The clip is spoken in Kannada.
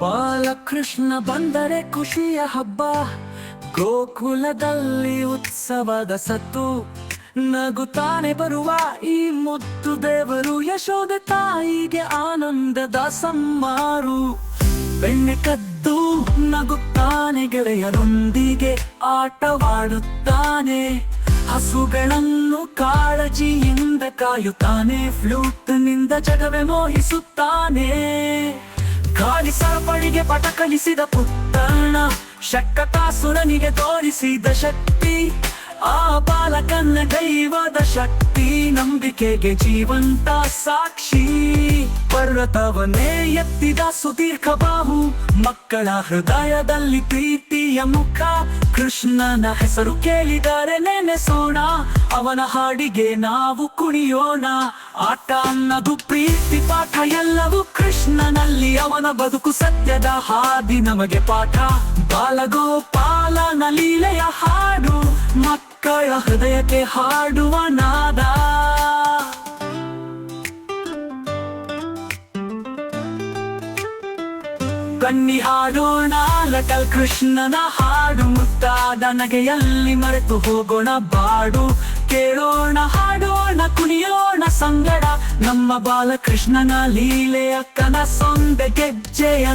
ಬಾಲಕೃಷ್ಣ ಬಂದರೆ ಖುಷಿಯ ಹಬ್ಬ. ಗೋಕುಲದಲ್ಲಿ ಉತ್ಸವದ ಸತ್ತು. ನಗುತ್ತಾನೆ ಬರುವ ಈ ಮುತ್ತು ದೇವರು. ಯಶೋದೆ ತಾಯಿಗೆ ಆನಂದದ ಸಮ್ಮಾರು ಬೆಣ್ಣೆ ಕದ್ದು ನಗುತ್ತಾನೆ ಗೆಳೆಯರೊಂದಿಗೆ. ಆಟವಾಡುತ್ತಾನೆ. ಹಸುಗಳನ್ನು ಕಾಳಜಿಯಿಂದ ಕಾಯುತ್ತಾನೆ. ಫ್ಲೂಟ್ನಿಂದ ಜಗವೆ ಮೋಹಿಸುತ್ತಾನೆ. ಗಾಳಿ ಸರಪಳಿಗೆ ಪಟ ಕಲಿಸಿದ ಪುತ್ತಣ್ಣ ಶಕ್ಕತಾಸುರನಿಗೆ ತೋರಿಸಿದ ಶಕ್ತಿ, ಆ ಬಾಲಕನ್ನ ದೈವದ ಶಕ್ತಿ, ನಂಬಿಕೆಗೆ ಜೀವಂತ ಸಾಕ್ಷಿ. ಪರ್ವತವನ್ನೇ ಎತ್ತಿದ ಸುದೀರ್ಘ ಬಾಹು, ಮಕ್ಕಳ ಹೃದಯದಲ್ಲಿ ಪ್ರೀತಿಯ ಮುಖ. ಕೃಷ್ಣನ ಹೆಸರು ಕೇಳಿದರೆ ನೆನೆಸೋಣ, ಅವನ ಹಾಡಿಗೆ ನಾವು ಕುಣಿಯೋಣ. ಆಟ ಅನ್ನದು ಪ್ರೀತಿ ಪಾಠ, ಎಲ್ಲವೂ ಕೃಷ್ಣನಲ್ಲಿ, ಅವನ ಬದುಕು ಸತ್ಯದ ಹಾದಿ. ನಮಗೆ ಪಾಠ ಬಾಲಗೋಪಾಲನ ಲೀಲೆಯ ಹಾಡು, ಮಕ್ಕಳ ಹೃದಯಕ್ಕೆ ಹಾಡುವ ನಾದ. ಕಣ್ಣಿ ಹಾಡೋಣ, ಲಟಲ್ ಕೃಷ್ಣನ ಹಾಡು ಮುತ್ತಾದ. ನಗೆಯಲ್ಲಿ ಮರೆತು ಹೋಗೋಣ, ಬಾಡು, ಕೇಳೋಣ, ಹಾಡೋಣ, ಕುಣಿಯೋಣ. ಸಂಗಡ ನಮ್ಮ ಬಾಲಕೃಷ್ಣನ ಲೀಲೆಯ ಕನಸೊಂದೆ ಗೆಜ್ಜೆಯ